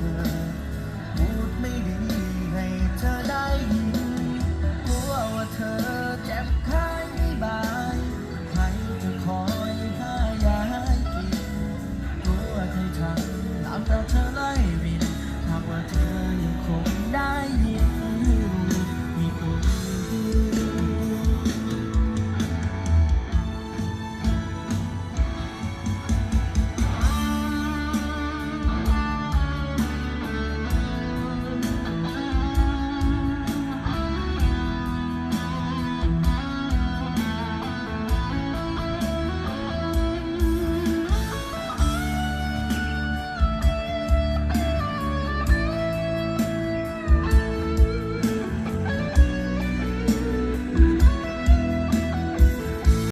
ธอ พูดไม่ดีให้เธอได้ยินกลัวว่าเธอเจ็บคายไม่บายใครจะคอยพายายกินกลัวใครทำตามแต่เธอไล่บินหากว่าเธอยังคงได้ยิน